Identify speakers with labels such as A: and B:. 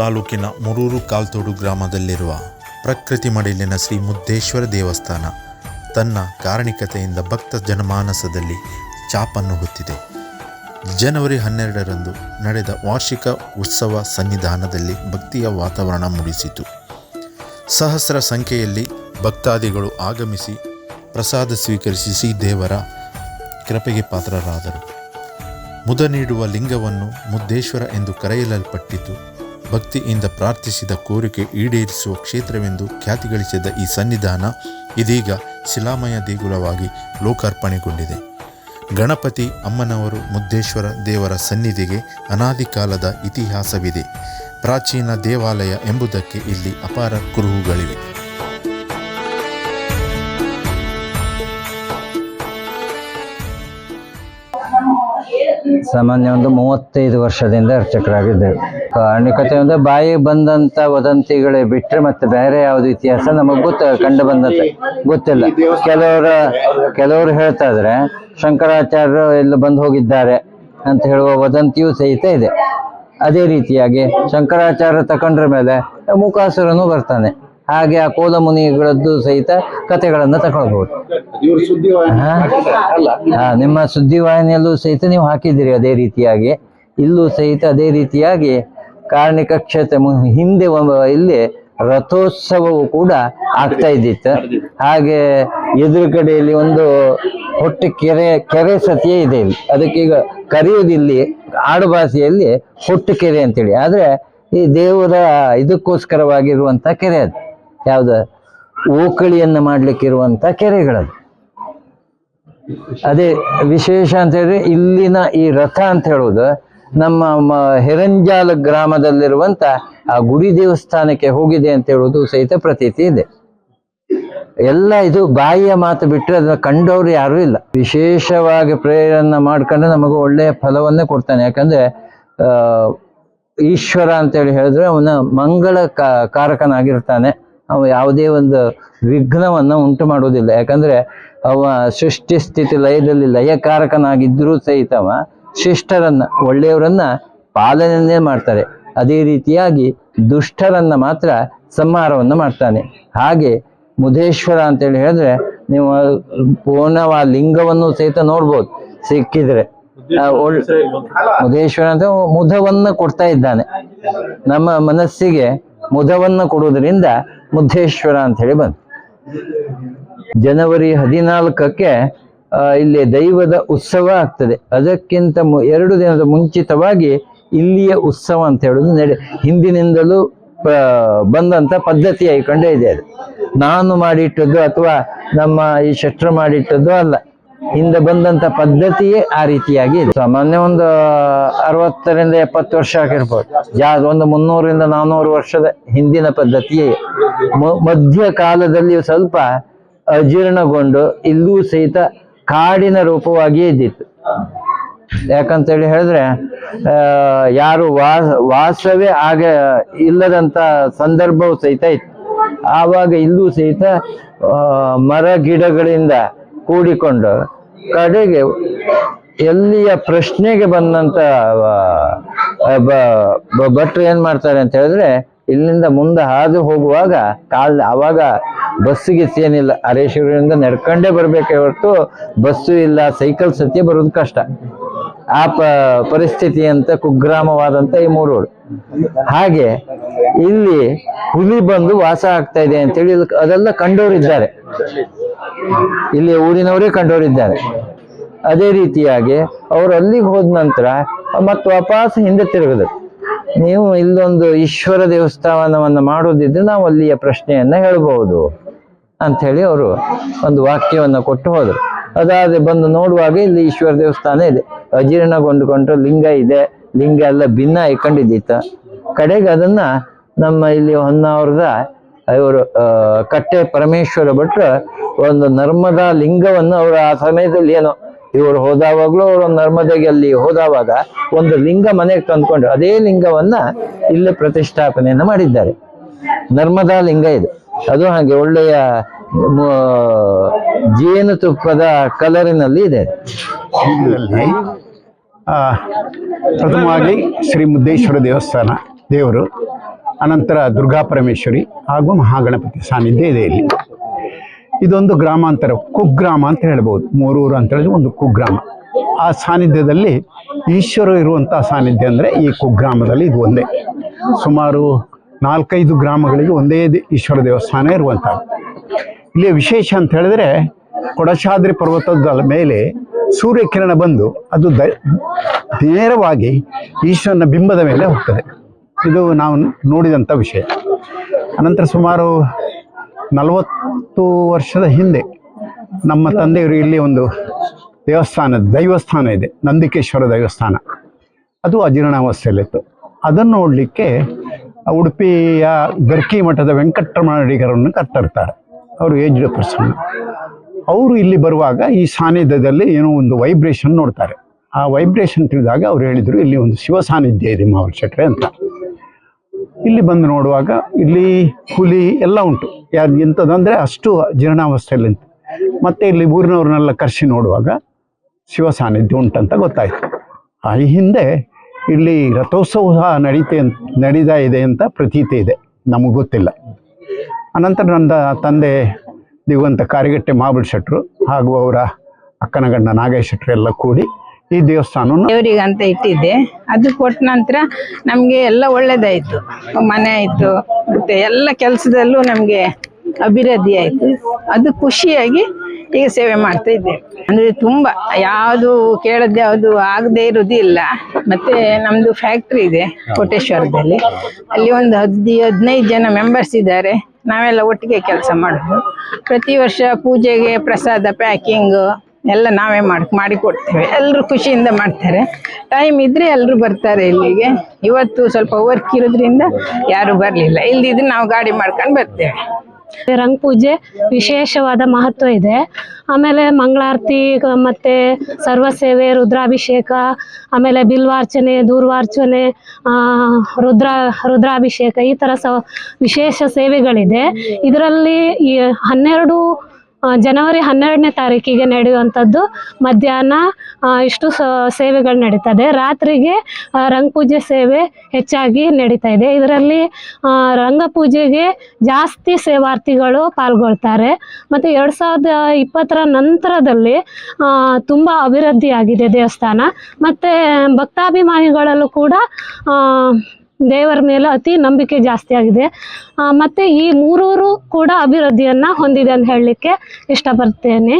A: ತಾಲೂಕಿನ ಮುರೂರು ಕಾಲ್ತೋಡು ಗ್ರಾಮದಲ್ಲಿರುವ ಪ್ರಕೃತಿ ಮಡಿಲಿನ ಶ್ರೀ ಮುದ್ದೇಶ್ವರ ದೇವಸ್ಥಾನ ತನ್ನ ಕಾರಣಿಕತೆಯಿಂದ ಭಕ್ತ ಜನಮಾನಸದಲ್ಲಿ ಚಾಪನ್ನು ಹೊತ್ತಿದೆ. ಜನವರಿ ಹನ್ನೆರಡರಂದು ನಡೆದ ವಾರ್ಷಿಕ ಉತ್ಸವ ಸನ್ನಿಧಾನದಲ್ಲಿ ಭಕ್ತಿಯ ವಾತಾವರಣ ಮೂಡಿಸಿತು. ಸಹಸ್ರ ಸಂಖ್ಯೆಯಲ್ಲಿ ಭಕ್ತಾದಿಗಳು ಆಗಮಿಸಿ ಪ್ರಸಾದ ಸ್ವೀಕರಿಸಿ ದೇವರ ಕೃಪೆಗೆ ಪಾತ್ರರಾದರು. ಮುದ ನೀಡುವ ಲಿಂಗವನ್ನು ಮುದ್ದೇಶ್ವರ ಎಂದು ಕರೆಯಲ್ಪಟ್ಟಿತು. ಭಕ್ತಿಯಿಂದ ಪ್ರಾರ್ಥಿಸಿದ ಕೋರಿಕೆ ಈಡೇರಿಸುವ ಕ್ಷೇತ್ರವೆಂದು ಖ್ಯಾತಿ ಗಳಿಸಿದ ಈ ಸನ್ನಿಧಾನ ಇದೀಗ ಶಿಲಾಮಯ ದೇಗುಲವಾಗಿ ಲೋಕಾರ್ಪಣೆಗೊಂಡಿದೆ. ಗಣಪತಿ ಅಮ್ಮನವರು ಮುದ್ದೇಶ್ವರ ದೇವರ ಸನ್ನಿಧಿಗೆ ಅನಾದಿ ಕಾಲದ ಇತಿಹಾಸವಿದೆ. ಪ್ರಾಚೀನ ದೇವಾಲಯ ಎಂಬುದಕ್ಕೆ ಇಲ್ಲಿ ಅಪಾರ ಕುರುಹುಗಳಿವೆ.
B: ಸಾಮಾನ್ಯ ಒಂದು ಮೂವತ್ತೈದು ವರ್ಷದಿಂದ ಅರ್ಚಕರಾಗಿದ್ದೇವೆ. ಕಾರಣಿಕತೆ ಅಂದ್ರೆ ಬಾಯಿ ಬಂದಂತ ವದಂತಿಗಳೇ ಬಿಟ್ಟರೆ ಮತ್ತೆ ಬೇರೆ ಯಾವ್ದು ಇತಿಹಾಸ ನಮಗ್ ಗೊತ್ತ, ಕಂಡು ಬಂದಂತೆ ಗೊತ್ತಿಲ್ಲ. ಕೆಲವರ, ಕೆಲವರು ಹೇಳ್ತಾ ಇದ್ರೆ, ಶಂಕರಾಚಾರ್ಯರು ಎಲ್ಲ ಬಂದು ಹೋಗಿದ್ದಾರೆ ಅಂತ ಹೇಳುವ ವದಂತಿಯೂ ಸಹಿತ ಇದೆ. ಅದೇ ರೀತಿಯಾಗಿ ಶಂಕರಾಚಾರ್ಯ ತಕೊಂಡ್ರ ಮೇಲೆ ಮುಖಾಸುರನು ಬರ್ತಾನೆ. ಹಾಗೆ ಆ ಕೋಲ ಮುನಿಗಳದ್ದು ಸಹಿತ ಕಥೆಗಳನ್ನ ತಗೊಳ್ಬಹುದು ಹಾ. ನಿಮ್ಮ ಸುದ್ದಿವಾಹಿನಿಯಲ್ಲೂ ಸಹಿತ ನೀವು ಹಾಕಿದ್ದೀರಿ ಅದೇ ರೀತಿಯಾಗಿ. ಇಲ್ಲೂ ಸಹಿತ ಅದೇ ರೀತಿಯಾಗಿ ಕಾರ್ಣಿಕ ಕ್ಷೇತ್ರ ಹಿಂದೆ ಇಲ್ಲಿ ರಥೋತ್ಸವವು ಕೂಡ ಆಗ್ತಾ ಇದ್ದಿತ್ತು. ಹಾಗೆ ಎದುರುಗಡೆಯಲ್ಲಿ ಒಂದು ಹೊಟ್ಟೆ ಕೆರೆ ಕೆರೆ ಸತಿಯೇ ಇದೆ ಇಲ್ಲಿ. ಅದಕ್ಕೀಗ ಕರೆಯುವುದಿಲ್ಲಿ ಆಡುಭಾಷೆಯಲ್ಲಿ ಹೊಟ್ಟು ಕೆರೆ ಅಂತೇಳಿ. ಆದ್ರೆ ಈ ದೇವರ ಇದಕ್ಕೋಸ್ಕರವಾಗಿರುವಂತ ಕೆರೆ ಅದು. ಯಾವ್ದು? ಓಕಳಿಯನ್ನ ಮಾಡ್ಲಿಕ್ಕಿರುವಂತ ಕೆರೆಗಳದು. ಅದೇ ವಿಶೇಷ ಅಂತ ಹೇಳಿದ್ರೆ ಇಲ್ಲಿನ ಈ ರಥ ಅಂತ ಹೇಳುವುದು ನಮ್ಮ ಹೆರಂಜಾಲ ಗ್ರಾಮದಲ್ಲಿರುವಂತ ಆ ಗುಡಿ ದೇವಸ್ಥಾನಕ್ಕೆ ಹೋಗಿದೆ ಅಂತ ಹೇಳುವುದು ಸಹಿತ ಪ್ರತೀತಿ ಇದೆ. ಎಲ್ಲ ಇದು ಬಾಯಿಯ ಮಾತು ಬಿಟ್ಟರೆ ಅದನ್ನ ಕಂಡವರು ಯಾರೂ ಇಲ್ಲ. ವಿಶೇಷವಾಗಿ ಪ್ರೇರಣೆ ಮಾಡ್ಕೊಂಡು ನಮಗೆ ಒಳ್ಳೆಯ ಫಲವನ್ನೇ ಕೊಡ್ತಾನೆ. ಯಾಕಂದ್ರೆ ಈಶ್ವರ ಅಂತೇಳಿ ಹೇಳಿದ್ರೆ ಅವನ ಮಂಗಳ ಕಾರಕನಾಗಿರ್ತಾನೆ. ಅವ ಯಾವುದೇ ಒಂದು ವಿಘ್ನವನ್ನು ಉಂಟು ಮಾಡುವುದಿಲ್ಲ. ಯಾಕಂದ್ರೆ ಅವ ಸೃಷ್ಟಿ ಸ್ಥಿತಿ ಲಯದಲ್ಲಿ ಲಯಕಾರಕನಾಗಿದ್ದರೂ ಸಹಿತವ ಶಿಷ್ಟರನ್ನ, ಒಳ್ಳೆಯವರನ್ನ ಪಾಲನೆಯನ್ನೇ ಮಾಡ್ತಾರೆ. ಅದೇ ರೀತಿಯಾಗಿ ದುಷ್ಟರನ್ನ ಮಾತ್ರ ಸಂಹಾರವನ್ನು ಮಾಡ್ತಾನೆ. ಹಾಗೆ ಮುದೇಶ್ವರ ಅಂತೇಳಿ ಹೇಳಿದ್ರೆ ನೀವು ಪೂರ್ಣವ ಲಿಂಗವನ್ನು ಸಹಿತ ನೋಡ್ಬೋದು. ಸಿಕ್ಕಿದ್ರೆ. ಮುದೇಶ್ವರ ಅಂತ ಮುದವನ್ನು ಕೊಡ್ತಾ ಇದ್ದಾನೆ. ನಮ್ಮ ಮನಸ್ಸಿಗೆ ಮುದವನ್ನು ಕೊಡುವುದರಿಂದ ಮುದ್ದೇಶ್ವರ ಅಂತ ಹೇಳಿ ಬಂತು. ಜನವರಿ ಹದಿನಾಲ್ಕಕ್ಕೆ ಇಲ್ಲಿ ದೈವದ ಉತ್ಸವ ಆಗ್ತದೆ. ಅದಕ್ಕಿಂತ ಎರಡು ದಿನದ ಮುಂಚಿತವಾಗಿ ಇಲ್ಲಿಯ ಉತ್ಸವ ಅಂತ ಹೇಳೋದು ನಡೆ, ಹಿಂದಿನಿಂದಲೂ ಬಂದಂತ ಪದ್ಧತಿ ಐಕೊಂಡೇ ಇದೆ ಅದು. ನಾನು ಮಾಡಿಟ್ಟದ್ದು ಅಥವಾ ನಮ್ಮ ಈ ಶೆಟ್ರು ಮಾಡಿಟ್ಟದ್ದು ಅಲ್ಲ. ಹಿಂದೆ ಬಂದಂತ ಪದ್ಧತಿಯೇ ಆ ರೀತಿಯಾಗಿ ಸಾಮಾನ್ಯ ಒಂದು ಅರವತ್ತರಿಂದ ಎಪ್ಪತ್ತು ವರ್ಷ ಆಗಿರ್ಬೋದು. ಜಾ ಒಂದು ಮುನ್ನೂರಿಂದ ನಾನ್ನೂರು ವರ್ಷದ ಹಿಂದಿನ ಪದ್ಧತಿಯೇ ಮಧ್ಯ ಕಾಲದಲ್ಲಿ ಸ್ವಲ್ಪ ಅಜೀರ್ಣಗೊಂಡು ಇಲ್ಲೂ ಸಹಿತ ಕಾಡಿನ ರೂಪವಾಗಿಯೇ ಇದ್ದಿತ್ತು. ಯಾಕಂತೇಳಿ ಹೇಳಿದ್ರೆ ಯಾರು ವಾಸ, ವಾಸವೇ ಆಗ ಇಲ್ಲದಂತ ಸಂದರ್ಭವು ಸಹಿತ ಇತ್ತು. ಆವಾಗ ಇಲ್ಲೂ ಸಹಿತ ಮರ ಗಿಡಗಳಿಂದ ಕೂಡಿಕೊಂಡು ಕಡೆಗೆ ಎಲ್ಲಿಯ ಪ್ರಶ್ನೆಗೆ ಬಂದಂತ ಭಟ್ರು ಏನ್ ಮಾಡ್ತಾರೆ ಅಂತ ಹೇಳಿದ್ರೆ, ಇಲ್ಲಿಂದ ಮುಂದೆ ಹಾದು ಹೋಗುವಾಗ ಕಾಲ್, ಅವಾಗ ಬಸ್ಸಿಗೆ ಏನಿಲ್ಲ ಅರೇಶ್ವರದಿಂದ ನಡ್ಕೊಂಡೇ ಬರ್ಬೇಕೆ ಹೊರತು ಬಸ್ಸು ಇಲ್ಲ, ಸೈಕಲ್ ಸತ್ಯ ಬರೋದು ಕಷ್ಟ. ಆ ಪ, ಪರಿಸ್ಥಿತಿ ಅಂತ ಕುಗ್ರಾಮವಾದಂತ ಈ ಮೂರು ಹಾಗೆ ಇಲ್ಲಿ ಹುಲಿ ಬಂದು ವಾಸ ಆಗ್ತಾ ಇದೆ ಅಂತೇಳಿ ಅದೆಲ್ಲ ಕಂಡವರಿದ್ದಾರೆ. ಇಲ್ಲಿ ಊರಿನವರೇ ಕಂಡವರಿದ್ದಾರೆ. ಅದೇ ರೀತಿಯಾಗಿ ಅವರು ಅಲ್ಲಿಗೆ ಹೋದ ನಂತರ ಮತ್ತೆ ವಾಪಸ್ ಹಿಂದೆ ತಿರುಗಿದ್ರು ನೀವು ಇಲ್ಲೊಂದು ಈಶ್ವರ ದೇವಸ್ಥಾನವನ್ನು ಮಾಡೋದಿದ್ರೆ ನಾವು ಅಲ್ಲಿಯ ಪ್ರಶ್ನೆಯನ್ನ ಹೇಳಬಹುದು ಅಂತ ಹೇಳಿ ಅವರು ಒಂದು ವಾಕ್ಯವನ್ನು ಕೊಟ್ಟು ಹೋದರು. ಅದಾದ್ರೆ ಬಂದು ನೋಡುವಾಗ ಇಲ್ಲಿ ಈಶ್ವರ ದೇವಸ್ಥಾನ ಇದೆ. ಅಜೀರ್ಣಗೊಂಡುಕೊಂಡು ಲಿಂಗ ಇದೆ. ಲಿಂಗ ಎಲ್ಲ ಭಿನ್ನ ಇಟ್ಕೊಂಡಿದ್ದಿತ್ತ ಕಡೆಗೆ ಅದನ್ನ ನಮ್ಮ ಇಲ್ಲಿ ಹೊನ್ನಾವರದ ಇವರು ಕಟ್ಟೆ ಪರಮೇಶ್ವರ ಭಟ್ರ ಒಂದು ನರ್ಮದಾ ಲಿಂಗವನ್ನು ಅವರು ಆ ಸಮಯದಲ್ಲಿ ಏನೋ ಇವರು ಹೋದಾವಾಗ್ಲೂ ಅವರು ನರ್ಮದೆಗೆ ಅಲ್ಲಿ ಹೋದಾವಾಗ ಒಂದು ಲಿಂಗ ಮನೆಗೆ ತಂದ್ಕೊಂಡು ಅದೇ ಲಿಂಗವನ್ನ ಇಲ್ಲಿ ಪ್ರತಿಷ್ಠಾಪನೆಯನ್ನು ಮಾಡಿದ್ದಾರೆ. ನರ್ಮದಾ ಲಿಂಗ ಇದು. ಅದು ಹಾಗೆ ಒಳ್ಳೆಯ ಜೇನು ಜೇನುತುಪ್ಪದ ಕಲರಿನಲ್ಲಿ ಇದೆ.
C: ಪ್ರಥಮವಾಗಿ ಶ್ರೀ ಮುದ್ದೇಶ್ವರ ದೇವಸ್ಥಾನ ದೇವರು ಅನಂತರ ದುರ್ಗಾ ಪರಮೇಶ್ವರಿ ಹಾಗೂ ಮಹಾಗಣಪತಿ ಸಾನ್ನಿಧ್ಯ ಇದೆ ಇಲ್ಲಿ. ಇದೊಂದು ಗ್ರಾಮಾಂತರ, ಕುಗ್ರಾಮ ಅಂತ ಹೇಳ್ಬೋದು. ಮೂರೂರು ಅಂತ ಹೇಳಿದ್ರೆ ಒಂದು ಕುಗ್ರಾಮ. ಆ ಸಾನ್ನಿಧ್ಯದಲ್ಲಿ ಈಶ್ವರ ಇರುವಂಥ ಸಾನ್ನಿಧ್ಯ ಅಂದರೆ ಈ ಕುಗ್ರಾಮದಲ್ಲಿ ಇದು ಒಂದೇ. ಸುಮಾರು ನಾಲ್ಕೈದು ಗ್ರಾಮಗಳಿಗೆ ಒಂದೇ ಈಶ್ವರ ದೇವಸ್ಥಾನ ಇರುವಂಥದ್ದು. ಇಲ್ಲಿ ವಿಶೇಷ ಅಂತ ಹೇಳಿದ್ರೆ ಕೊಡಚಾದ್ರಿ ಪರ್ವತದ ಮೇಲೆ ಸೂರ್ಯಕಿರಣ ಬಂದು ಅದು ದ ನೇರವಾಗಿ ಈಶ್ವರನ ಬಿಂಬದ ಮೇಲೆ ಹೋಗ್ತದೆ. ಇದು ನಾವು ನೋಡಿದಂಥ ವಿಷಯ. ಅನಂತರ ಸುಮಾರು ನಲವತ್ತು ವರ್ಷದ ಹಿಂದೆ ನಮ್ಮ ತಂದೆಯವರು ಇಲ್ಲಿ ಒಂದು ದೇವಸ್ಥಾನ, ದೈವಸ್ಥಾನ ಇದೆ, ನಂದಿಕೇಶ್ವರ ದೇವಸ್ಥಾನ. ಅದು ಅಜೀರ್ಣಾವಸ್ಥೆಯಲ್ಲಿತ್ತು. ಅದನ್ನು ನೋಡಲಿಕ್ಕೆ ಉಡುಪಿಯ ಗರ್ಕಿ ಮಠದ ವೆಂಕಟರಮಣಿಗರನ್ನು ಕರ್ತರ್ತಾರೆ. ಅವರು ಏಜ್ಡ್ ಪರ್ಸನ್. ಅವರು ಇಲ್ಲಿ ಬರುವಾಗ ಈ ಸಾನ್ನಿಧ್ಯದಲ್ಲಿ ಏನೋ ಒಂದು ವೈಬ್ರೇಷನ್ ನೋಡ್ತಾರೆ. ಆ ವೈಬ್ರೇಷನ್ ತಿಳಿದಾಗ ಅವ್ರು ಹೇಳಿದರು, ಇಲ್ಲಿ ಒಂದು ಶಿವ ಸಾನ್ನಿಧ್ಯ ಇದೆ ಮಾವಲ್ ಶೆಟ್ರೆ ಅಂತ. ಇಲ್ಲಿ ಬಂದು ನೋಡುವಾಗ ಇಲ್ಲಿ ಹುಲಿ ಎಲ್ಲ ಉಂಟು. ಯಾರು ಎಂಥದ್ದಂದರೆ ಅಷ್ಟು ಜೀರ್ಣಾವಸ್ಥೆಯಲ್ಲಿ ಮತ್ತು ಇಲ್ಲಿ ಊರಿನವ್ರನ್ನೆಲ್ಲ ಕರೆಸಿ ನೋಡುವಾಗ ಶಿವ ಸಾನ್ನಿಧ್ಯ ಉಂಟಂತ ಗೊತ್ತಾಯಿತು. ಆ ಹಿಂದೆ ಇಲ್ಲಿ ರಥೋತ್ಸವ ನಡೀತೆ ನಡೀತಾ ಇದೆ ಅಂತ ಪ್ರತೀತಿ ಇದೆ. ನಮಗೆ ಗೊತ್ತಿಲ್ಲ. ಅನಂತರ ನನ್ನ ತಂದೆ ದಿವಂತ ಕಾರಿಗಟ್ಟೆ ಮಾಬಳ ಶೆಟ್ರು ಹಾಗೂ ಅವರ ಅಕ್ಕನ ಗಂಡ ನಾಗೇಶ್ ಶೆಟ್ರು ಎಲ್ಲ ಕೂಡಿ ಈ ದೇವಸ್ಥಾನ
D: ದೇವರಿಗೆ ಅಂತ ಇಟ್ಟಿದ್ದೆ. ಅದು ಕೊಟ್ಟ ನಂತರ ನಮಗೆ ಎಲ್ಲ ಒಳ್ಳೇದಾಯ್ತು. ಮನೆ ಆಯ್ತು, ಮತ್ತೆ ಎಲ್ಲ ಕೆಲಸದಲ್ಲೂ ನಮಗೆ ಅಭಿವೃದ್ಧಿ ಆಯ್ತು. ಅದು ಖುಷಿಯಾಗಿ ಈಗ ಸೇವೆ ಮಾಡ್ತಾ ಇದ್ದೇವೆ. ಅಂದ್ರೆ ತುಂಬಾ, ಯಾವುದು ಕೇಳದ್ದು ಯಾವುದು ಆಗದೆ ಇಲ್ಲ ಮತ್ತೆ ನಮ್ದು ಫ್ಯಾಕ್ಟ್ರಿ ಇದೆ, ಕೋಟೇಶ್ವರದಲ್ಲಿ. ಅಲ್ಲಿ ಒಂದು ಹದಿ ಹದಿನೈದು ಜನ ಮೆಂಬರ್ಸ್ ಇದ್ದಾರೆ. ನಾವೆಲ್ಲ ಒಟ್ಟಿಗೆ ಕೆಲಸ ಮಾಡೋದು. ಪ್ರತಿ ವರ್ಷ ಪೂಜೆಗೆ ಪ್ರಸಾದ ಪ್ಯಾಕಿಂಗ್ ಎಲ್ಲ ನಾವೇ ಮಾಡಿ ಮಾಡಿಕೊಡ್ತೇವೆ ಎಲ್ಲರೂ ಖುಷಿಯಿಂದ ಮಾಡ್ತಾರೆ. ಟೈಮ್ ಇದ್ರೆ ಎಲ್ಲರೂ ಬರ್ತಾರೆ ಇಲ್ಲಿಗೆ. ಇವತ್ತು ಸ್ವಲ್ಪ ವರ್ಕ್ ಇರೋದ್ರಿಂದ ಯಾರು ಬರಲಿಲ್ಲ. ಇಲ್ದಿದ್ರೆ ನಾವು ಗಾಡಿ ಮಾಡ್ಕೊಂಡು ಬರ್ತೇವೆ.
E: ರಂಗ ಪೂಜೆ ವಿಶೇಷವಾದ ಮಹತ್ವ ಇದೆ. ಆಮೇಲೆ ಮಂಗಳಾರತಿ ಮತ್ತೆ ಸರ್ವ ಸೇವೆ, ರುದ್ರಾಭಿಷೇಕ, ಆಮೇಲೆ ಬಿಲ್ವಾರ್ಚನೆ, ದೂರ್ವಾರ್ಚನೆ ರುದ್ರ, ರುದ್ರಾಭಿಷೇಕ ಈ ಥರ ಸ ವಿಶೇಷ ಸೇವೆಗಳಿದೆ. ಇದರಲ್ಲಿ ಹನ್ನೆರಡು ಜನವರಿ ಹನ್ನೆರಡನೇ ತಾರೀಕಿಗೆ ನಡೆಯುವಂಥದ್ದು ಮಧ್ಯಾಹ್ನ ಇಷ್ಟು ಸೇವೆಗಳು ನಡೀತದೆ. ರಾತ್ರಿಗೆ ರಂಗಪೂಜೆ ಸೇವೆ ಹೆಚ್ಚಾಗಿ ನಡೀತಾ ಇದೆ. ಇದರಲ್ಲಿ ರಂಗಪೂಜೆಗೆ ಜಾಸ್ತಿ ಸೇವಾರ್ಥಿಗಳು ಪಾಲ್ಗೊಳ್ತಾರೆ. ಮತ್ತು ಎರಡು ಸಾವಿರದ ಇಪ್ಪತ್ತರ ನಂತರದಲ್ಲಿ ತುಂಬ ಅಭಿವೃದ್ಧಿಯಾಗಿದೆ ದೇವಸ್ಥಾನ. ಮತ್ತು ಭಕ್ತಾಭಿಮಾನಿಗಳಲ್ಲೂ ಕೂಡ ದೇವರ ಮೇಲೆ ಅತಿ ನಂಬಿಕೆ ಜಾಸ್ತಿ ಆಗಿದೆ. ಮತ್ತೆ ಈ ಮೂರೂರು ಕೂಡ ಅಭಿವೃದ್ಧಿಯನ್ನು ಹೊಂದಿದೆ ಅಂತ ಹೇಳಲಿಕ್ಕೆ ಇಷ್ಟಪಡ್ತೇನೆ.